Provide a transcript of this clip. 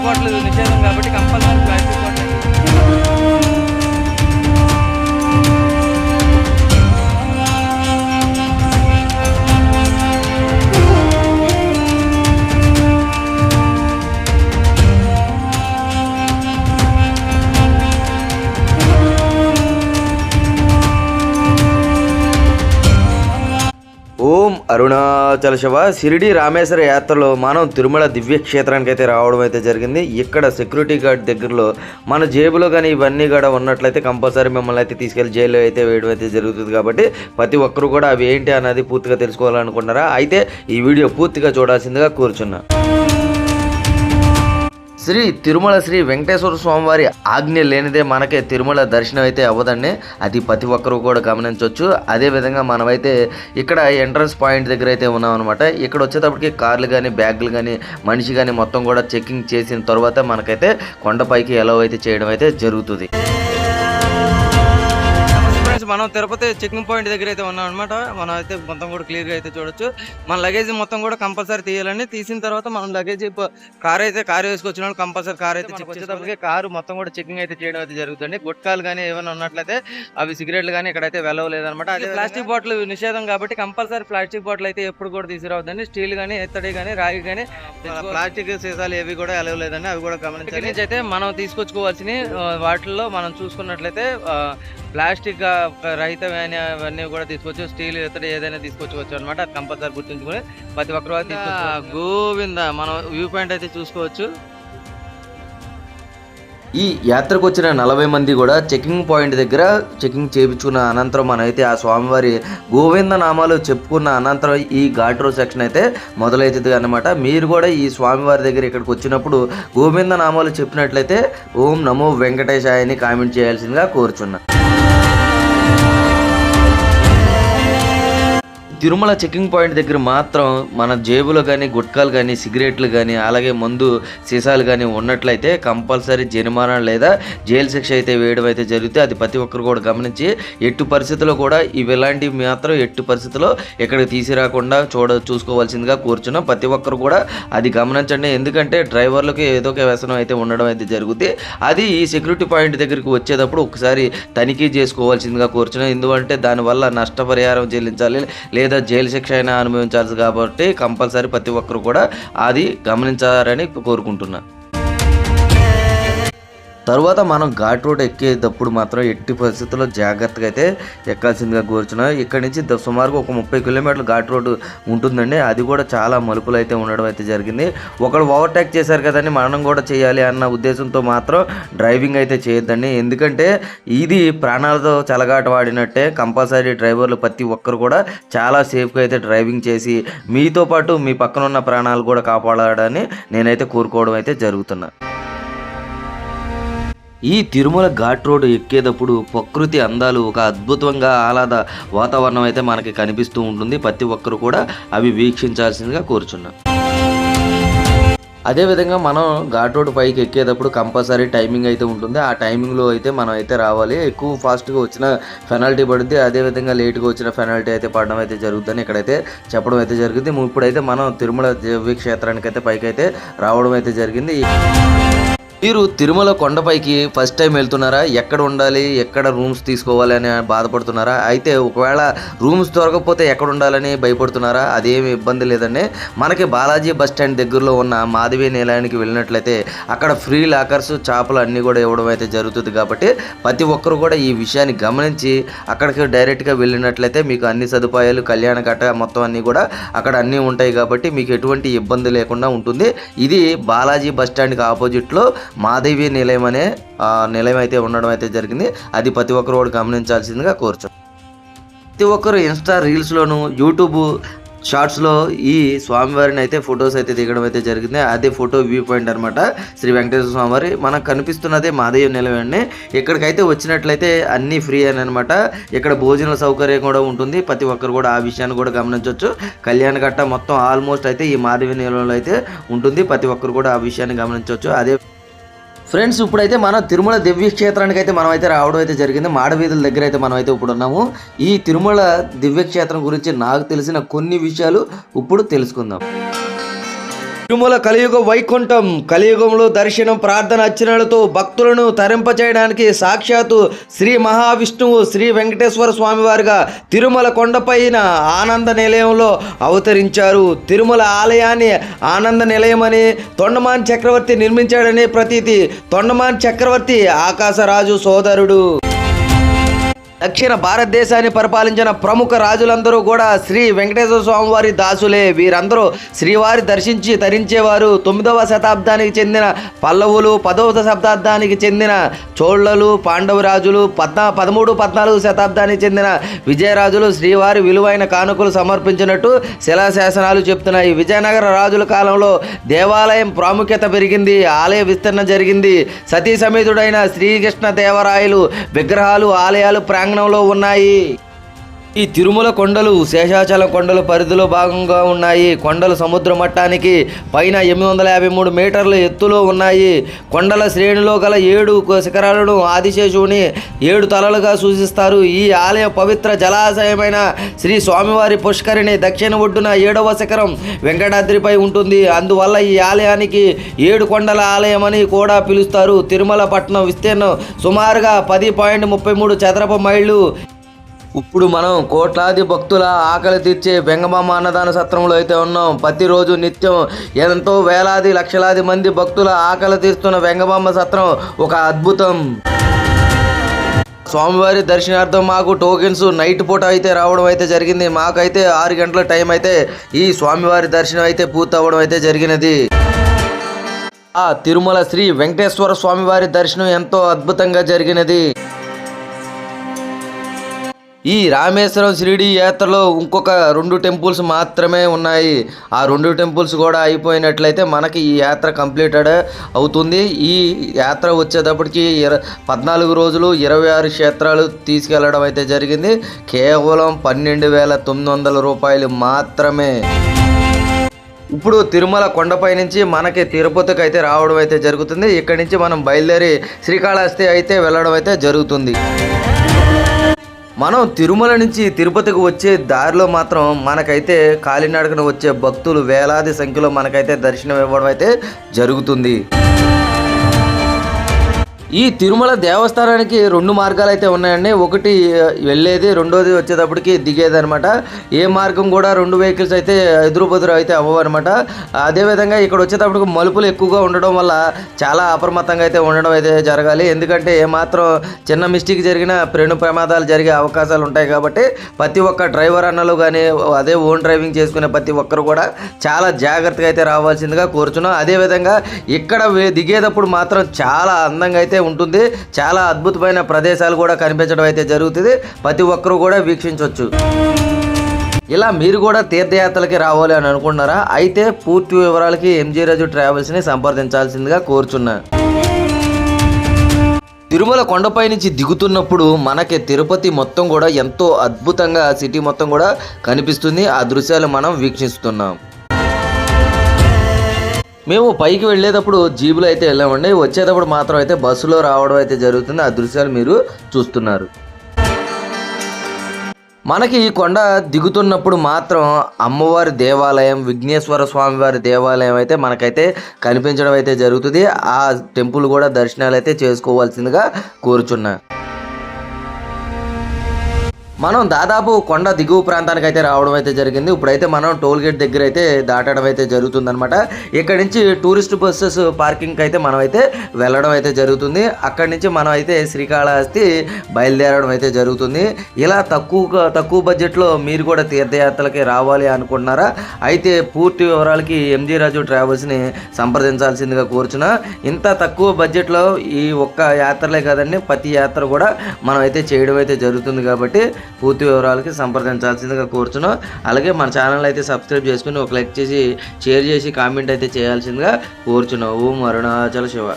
Plastic bottle నిషేధం కాబట్టి compulsory plastic Arunachala Shiva Shirdi Rameshwara యాత్రలో మనం తిరుమల దివ్య క్షేత్రానికి అయితే రావడం అయితే జరిగింది. ఇక్కడ సెక్యూరిటీ గార్డ్ దగ్గరలో మన జేబులో కానీ ఇవన్నీ కూడా ఉన్నట్లయితే కంపల్సరీ మిమ్మల్ని అయితే తీసుకెళ్ళి జైల్లో అయితే వేయడం అయితే జరుగుతుంది కాబట్టి ప్రతి ఒక్కరు కూడా అవి ఏంటి అన్నది పూర్తిగా తెలుసుకోవాలనుకుంటున్నారా? అయితే ఈ వీడియో పూర్తిగా చూడాల్సిందిగా కూర్చున్నా. శ్రీ తిరుమల శ్రీ వెంకటేశ్వర స్వామివారి ఆజ్ఞ లేనిదే మనకే తిరుమల దర్శనం అయితే అవ్వదండి. అది ప్రతి ఒక్కరూ కూడా గమనించవచ్చు అదేవిధంగా మనమైతే ఇక్కడ ఎంట్రన్స్ పాయింట్ దగ్గర అయితే ఉన్నాం అనమాట ఇక్కడ వచ్చేటప్పటికి కార్లు కానీ బ్యాగులు కానీ మనిషి కానీ మొత్తం కూడా చెకింగ్ చేసిన తర్వాత మనకైతే కొండపైకి ఎలా అయితే చేయడం అయితే జరుగుతుంది. ఫ్రెండ్స్ మనం తిరుపతి చెకింగ్ పాయింట్ దగ్గర అయితే ఉన్నాం అనమాట మనం అయితే మొత్తం కూడా క్లియర్గా అయితే చూడొచ్చు. మన లగేజ్ మొత్తం కూడా కంపల్సరీ తీయాలండి. తీసిన తర్వాత మనం లగేజ్ కార్ అయితే కార్ వేసుకొచ్చిన కంపల్సరీ కార్ అయితే చెక్ వచ్చేటప్పటికి కారు మొత్తం కూడా చెకింగ్ అయితే చేయడం అయితే జరుగుతుంది. గుట్కాలు కానీ ఏమైనా ఉన్నట్లయితే అవి సిగరెట్లు కానీ ఇక్కడైతే వెళ్ళవలేదన్నమాట అదే ప్లాస్టిక్ బాటిల్ నిషేధం కాబట్టి కంపల్సరీ ప్లాస్టిక్ బాటిల్ అయితే ఎప్పుడు కూడా తీసుకురావద్దండి. స్టీల్ కానీ ఎత్తడి కానీ రాగి కానీ ప్లాస్టిక్ సీసాలు ఏవి కూడా వెళ్ళలేదండి. అవి కూడా గమనించాలి. నుంచి అయితే మనం తీసుకొచ్చుకోవాల్సిన వాటిల్లో మనం చూసుకున్నట్లయితే ప్లాస్టిక్ రహితం అవన్నీ కూడా తీసుకోవచ్చు స్టీల్ ఇతర ఏదైనా తీసుకొచ్చుకోవచ్చు అనమాట అది కంపల్సరీ గుర్తుంచుకుని ప్రతి ఒక్కరు. గోవింద మనం వ్యూ పాయింట్ అయితే చూసుకోవచ్చు. ఈ యాత్రకు వచ్చిన నలభై మంది కూడా చెకింగ్ పాయింట్ దగ్గర చెకింగ్ చేయించుకున్న అనంతరం మనమైతే ఆ స్వామివారి గోవింద నామాలు చెప్పుకున్న అనంతరం ఈ ఘాట్ రోడ్ సెక్షన్ అయితే మొదలవుతుంది అనమాట మీరు కూడా ఈ స్వామివారి దగ్గర ఇక్కడికి వచ్చినప్పుడు గోవింద నామాలు చెప్పినట్లయితే ఓం నమో వెంకటేశాయ అని కామెంట్ చేయాల్సిందిగా కోరుచున్నా. తిరుమల చెకింగ్ పాయింట్ దగ్గర మాత్రం మన జేబులో కానీ గుట్కాలు కానీ సిగరెట్లు కానీ అలాగే మందు సీసాలు కానీ ఉన్నట్లయితే కంపల్సరీ జరిమానా లేదా జైలు శిక్ష అయితే వేయడం అయితే జరిగితే అది ప్రతి ఒక్కరు కూడా గమనించి ఎట్టు పరిస్థితుల్లో కూడా ఇవి ఇలాంటివి మాత్రం ఎట్టు పరిస్థితుల్లో ఇక్కడ తీసిరాకుండా చూడ చూసుకోవాల్సిందిగా కూర్చున్నాం. ప్రతి ఒక్కరు కూడా అది గమనించండి. ఎందుకంటే డ్రైవర్లకు ఏదో ఒక వ్యసనం అయితే ఉండడం అయితే జరుగుతుంది అది ఈ సెక్యూరిటీ పాయింట్ దగ్గరికి వచ్చేటప్పుడు ఒకసారి తనిఖీ చేసుకోవాల్సిందిగా కూర్చున్నాం. ఎందుకంటే దానివల్ల నష్టపరిహారం చెల్లించాలి లేదా జైలు శిక్ష అయినా అనుభవించాల్సి కాబట్టి కంపల్సరీ ప్రతి ఒక్కరు కూడా అది గమనించాలని కోరుకుంటున్నాను తర్వాత మనం ఘాట్ రోడ్ ఎక్కేటప్పుడు మాత్రం ఎట్టి పరిస్థితుల్లో జాగ్రత్తగా అయితే ఎక్కాల్సిందిగా కూర్చున్నాం ఇక్కడి నుంచి ద- సుమారుగా ఒక ముప్పై కిలోమీటర్లు ఘాట్ రోడ్ ఉంటుందండి. అది కూడా చాలా మలుపులు అయితే ఉండడం అయితే జరిగింది. ఒకడు ఓవర్టేక్ చేశారు కదండి మనం కూడా చేయాలి అన్న ఉద్దేశంతో మాత్రం డ్రైవింగ్ అయితే చేయొద్దండి. ఎందుకంటే ఇది ప్రాణాలతో చలగాట వాడినట్టే కంపల్సరీ డ్రైవర్లు ప్రతి ఒక్కరు కూడా చాలా సేఫ్గా అయితే డ్రైవింగ్ చేసి మీతో పాటు మీ పక్కన ఉన్న ప్రాణాలు కూడా కాపాడాలని నేనైతే కోరుకోవడం అయితే జరుగుతున్నా. ఈ తిరుమల ఘాట్ రోడ్ ఎక్కేటప్పుడు ప్రకృతి అందాలు ఒక అద్భుతంగా ఆహ్లాద వాతావరణం అయితే మనకి కనిపిస్తూ ఉంటుంది. ప్రతి ఒక్కరు కూడా అవి వీక్షించాల్సిందిగా కోరుచున్నాం. అదేవిధంగా మనం ఘాట్ రోడ్ పైకి ఎక్కేటప్పుడు కంపల్సరీ టైమింగ్ అయితే ఉంటుంది. ఆ టైమింగ్లో అయితే మనం అయితే రావాలి. ఎక్కువ ఫాస్ట్గా వచ్చిన పెనాల్టీ పడుద్ది. అదేవిధంగా లేట్గా వచ్చిన పెనాల్టీ అయితే పడడం అయితే జరుగుతుందని ఇక్కడైతే చెప్పడం అయితే జరిగింది. ఇప్పుడైతే మనం తిరుమల దివ్య క్షేత్రానికి అయితే పైకి అయితే రావడం అయితే జరిగింది. మీరు తిరుమల కొండపైకి ఫస్ట్ టైం వెళ్తున్నారా? ఎక్కడ ఉండాలి? ఎక్కడ రూమ్స్ తీసుకోవాలి అని బాధపడుతున్నారా? అయితే ఒకవేళ రూమ్స్ దొరకకపోతే ఎక్కడ ఉండాలని భయపడుతున్నారా? అదేమి ఇబ్బంది లేదండి. మనకి బాలాజీ బస్ స్టాండ్ దగ్గరలో ఉన్న మాధవి నిలయానికి వెళ్ళినట్లయితే అక్కడ ఫ్రీ లాకర్స్ చేపలు అన్నీ కూడా ఇవ్వడం అయితే జరుగుతుంది కాబట్టి ప్రతి ఒక్కరు కూడా ఈ విషయాన్ని గమనించి అక్కడికి డైరెక్ట్గా వెళ్ళినట్లయితే మీకు అన్ని సదుపాయాలు కళ్యాణ కట్ట మొత్తం అన్నీ కూడా అక్కడ అన్నీ ఉంటాయి కాబట్టి మీకు ఎటువంటి ఇబ్బంది లేకుండా ఉంటుంది. ఇది బాలాజీ బస్ స్టాండ్కి ఆపోజిట్లో మాధవి నిలయం అనే ఆ, నిలయం అయితే ఉండడం అయితే జరిగింది. అది ప్రతి ఒక్కరు కూడా గమనించాల్సిందిగా కోరుచు ప్రతి ఒక్కరు ఇన్స్టా రీల్స్లోను యూట్యూబ్ షార్ట్స్లో ఈ స్వామివారిని అయితే ఫొటోస్ అయితే దిగడం అయితే జరిగింది. అదే ఫోటో వ్యూ పాయింట్ అనమాట శ్రీ వెంకటేశ్వర స్వామివారి. మనకు కనిపిస్తున్నదే మాదేవ నిలవండి ఇక్కడికైతే వచ్చినట్లయితే అన్నీ ఫ్రీ అని అనమాట ఇక్కడ భోజన సౌకర్యం కూడా ఉంటుంది. ప్రతి ఒక్కరు కూడా ఆ విషయాన్ని కూడా గమనించవచ్చు కళ్యాణ కట్ట మొత్తం ఆల్మోస్ట్ అయితే ఈ మాధవి నిలయంలో అయితే ఉంటుంది. ప్రతి ఒక్కరు కూడా ఆ విషయాన్ని గమనించవచ్చు అదే ఫ్రెండ్స్ ఇప్పుడైతే మనం తిరుమల దివ్యక్షేత్రానికి అయితే మనం అయితే రావడం అయితే జరిగింది. మాడవీధుల దగ్గర అయితే మనం అయితే ఇప్పుడు ఉన్నాము. ఈ తిరుమల దివ్యక్షేత్రం గురించి నాకు తెలిసిన కొన్ని విషయాలు ఇప్పుడు తెలుసుకుందాం. తిరుమల కలియుగ వైకుంఠం కలియుగంలో దర్శనం ప్రార్థన అర్చనలతో భక్తులను తరింపచేయడానికి సాక్షాత్తు శ్రీ మహావిష్ణువు శ్రీ వెంకటేశ్వర స్వామివారిగా తిరుమల కొండపైన ఆనంద నిలయంలో అవతరించారు. తిరుమల ఆలయాన్ని ఆనంద నిలయమని తొండమాన్ చక్రవర్తి నిర్మించాడని ప్రతీతి తొండమాన్ చక్రవర్తి ఆకాశరాజు సోదరుడు. దక్షిణ భారతదేశాన్ని పరిపాలించిన ప్రముఖ రాజులందరూ కూడా శ్రీ వెంకటేశ్వర స్వామి వారి దాసులే. వీరందరూ శ్రీవారి దర్శించి తరించేవారు తొమ్మిదవ శతాబ్దానికి చెందిన పల్లవులు పదవ శతాబ్దానికి చెందిన చోళ్ళలు పాండవ రాజులు పద్నా పదమూడు పద్నాలుగు శతాబ్దానికి చెందిన విజయరాజులు శ్రీవారి విలువైన కానుకలు సమర్పించినట్టు శిలాశాసనాలు చెప్తున్నాయి. విజయనగర రాజుల కాలంలో దేవాలయం ప్రాముఖ్యత పెరిగింది ఆలయ విస్తరణ జరిగింది. సతీ సమేతుడైన శ్రీకృష్ణ దేవరాయలు విగ్రహాలు ఆలయాలు ప్రాంగణంలో ఉన్నాయి. ఈ తిరుమల కొండలు శేషాచలం కొండల పరిధిలో భాగంగా ఉన్నాయి. కొండలు సముద్ర మట్టానికి పైన ఎనిమిది వందల యాభై మూడు మీటర్ల ఎత్తులో ఉన్నాయి. కొండల శ్రేణిలో గల ఏడు శిఖరాలను ఆదిశేషువుని ఏడు తలలుగా సూచిస్తారు. ఈ ఆలయ పవిత్ర జలాశయమైన శ్రీ స్వామివారి పుష్కరిణి దక్షిణ ఒడ్డున ఏడవ శిఖరం వెంకటాద్రిపై ఉంటుంది. అందువల్ల ఈ ఆలయానికి ఏడు కొండల ఆలయం అని కూడా పిలుస్తారు. తిరుమల పట్టణం విస్తీర్ణం సుమారుగా పది పాయింట్ ముప్పై మూడు చదరపు మైళ్ళు ఇప్పుడు మనం కోట్లాది భక్తుల ఆకలి తీర్చే వెంగమామ అన్నదాన సత్రంలో అయితే ఉన్నాం. ప్రతిరోజు నిత్యం ఎంతో వేలాది లక్షలాది మంది భక్తుల ఆకలి తీరుస్తున్న వెంగమామ సత్రం ఒక అద్భుతం. స్వామివారి దర్శనార్థం మాకు టోకెన్స్ నైట్ పూట అయితే రావడం అయితే జరిగింది. మాకైతే ఆరు గంటల టైం అయితే ఈ స్వామివారి దర్శనం అయితే పూర్తి అవ్వడం అయితే జరిగినది. ఆ తిరుమల శ్రీ వెంకటేశ్వర స్వామివారి దర్శనం ఎంతో అద్భుతంగా జరిగినది. ఈ రామేశ్వరం షిరిడి యాత్రలో ఇంకొక రెండు టెంపుల్స్ మాత్రమే ఉన్నాయి. ఆ రెండు టెంపుల్స్ కూడా అయిపోయినట్లయితే మనకి ఈ యాత్ర కంప్లీటెడ్ అవుతుంది. ఈ యాత్ర వచ్చేటప్పటికి ఇర పద్నాలుగు రోజులు ఇరవై ఆరు క్షేత్రాలు తీసుకెళ్ళడం అయితే జరిగింది. కేవలం పన్నెండు వేల తొమ్మిది వందల రూపాయలు మాత్రమే. ఇప్పుడు తిరుమల కొండపై నుంచి మనకి తిరుపతికి అయితే రావడం అయితే జరుగుతుంది. ఇక్కడి నుంచి మనం బయలుదేరి శ్రీకాళహస్తి అయితే వెళ్ళడం అయితే జరుగుతుంది. మనం తిరుమల నుంచి తిరుపతికి వచ్చే దారిలో మాత్రం మనకైతే కాలినడకన వచ్చే భక్తులు వేలాది సంఖ్యలో మనకైతే దర్శనం ఇవ్వడం అయితే జరుగుతుంది. ఈ తిరుమల దేవస్థానానికి రెండు మార్గాలు అయితే ఉన్నాయండి. ఒకటి వెళ్ళేది రెండోది వచ్చేటప్పటికి దిగేది అనమాట ఏ మార్గం కూడా రెండు వెహికల్స్ అయితే ఎదురుపదురు అయితే అవ్వవు అనమాట అదేవిధంగా ఇక్కడ వచ్చేటప్పటికి మలుపులు ఎక్కువగా ఉండడం వల్ల చాలా అప్రమత్తంగా అయితే ఉండడం అయితే జరగాలి. ఎందుకంటే ఏమాత్రం చిన్న మిస్టేక్ జరిగినా ప్రేణు ప్రమాదాలు జరిగే అవకాశాలు ఉంటాయి కాబట్టి ప్రతి ఒక్క డ్రైవర్ అన్నలు కానీ అదే ఓన్ డ్రైవింగ్ చేసుకునే ప్రతి ఒక్కరు కూడా చాలా జాగ్రత్తగా అయితే రావాల్సిందిగా కోరుచున్నాం. అదేవిధంగా ఇక్కడ దిగేటప్పుడు మాత్రం చాలా అందంగా అయితే ఉంటుంది. చాలా అద్భుతమైన ప్రదేశాలు కూడా కనిపించడం అయితే జరుగుతుంది. ప్రతి ఒక్కరు కూడా వీక్షించవచ్చు ఇలా మీరు కూడా తీర్థయాత్రలకి రావాలి అని అనుకుంటున్నారా? అయితే పూర్తి వివరాలకి ఎంజీ రాజు ట్రావెల్స్ని సంప్రదించాల్సిందిగా కోరుచున్నా. తిరుమల కొండపై నుంచి దిగుతున్నప్పుడు మనకి తిరుపతి మొత్తం కూడా ఎంతో అద్భుతంగా సిటీ మొత్తం కూడా కనిపిస్తుంది. ఆ దృశ్యాలు మనం వీక్షిస్తున్నాం. మేము పైకి వెళ్ళేటప్పుడు జీబులో అయితే వెళ్ళామండి. వచ్చేటప్పుడు మాత్రం అయితే బస్సులో రావడం అయితే జరుగుతుంది. ఆ దృశ్యాలు మీరు చూస్తున్నారు. మనకి ఈ కొండ దిగుతున్నప్పుడు మాత్రం అమ్మవారి దేవాలయం విఘ్నేశ్వర స్వామివారి దేవాలయం అయితే మనకైతే కనిపించడం అయితే జరుగుతుంది. ఆ టెంపుల్ కూడా దర్శనాలు అయితే చేసుకోవాల్సిందిగా కోరుచున్నాను మనం దాదాపు కొండ దిగువ ప్రాంతానికి అయితే రావడం అయితే జరిగింది. ఇప్పుడైతే మనం టోల్ గేట్ దగ్గర అయితే దాటడం అయితే జరుగుతుందన్నమాట. ఇక్కడ నుంచి టూరిస్ట్ బస్సెస్ పార్కింగ్కి అయితే మనం అయితే వెళ్ళడం అయితే జరుగుతుంది. అక్కడి నుంచి మనం అయితే శ్రీకాళహస్తి బయలుదేరడం అయితే జరుగుతుంది. ఇలా తక్కువ తక్కువ బడ్జెట్లో మీరు కూడా తీర్థయాత్రలకి రావాలి అనుకుంటున్నారా? అయితే పూర్తి వివరాలకి ఎంజీ రాజు ట్రావెల్స్ని సంప్రదించాల్సిందిగా కోరుచున్నా. ఇంత తక్కువ బడ్జెట్లో ఈ ఒక్క యాత్రలే కదండి ప్రతి యాత్ర కూడా మనం అయితే చేయడం అయితే జరుగుతుంది కాబట్టి పూర్తి వివరాలకి సంప్రదించాల్సిందిగా కోరుచున్నాం. అలాగే మన ఛానల్ అయితే సబ్స్క్రైబ్ చేసుకుని ఒక లైక్ చేసి షేర్ చేసి కామెంట్ అయితే చేయాల్సిందిగా కోరుచున్నాం. ఓం అరుణాచల శివ.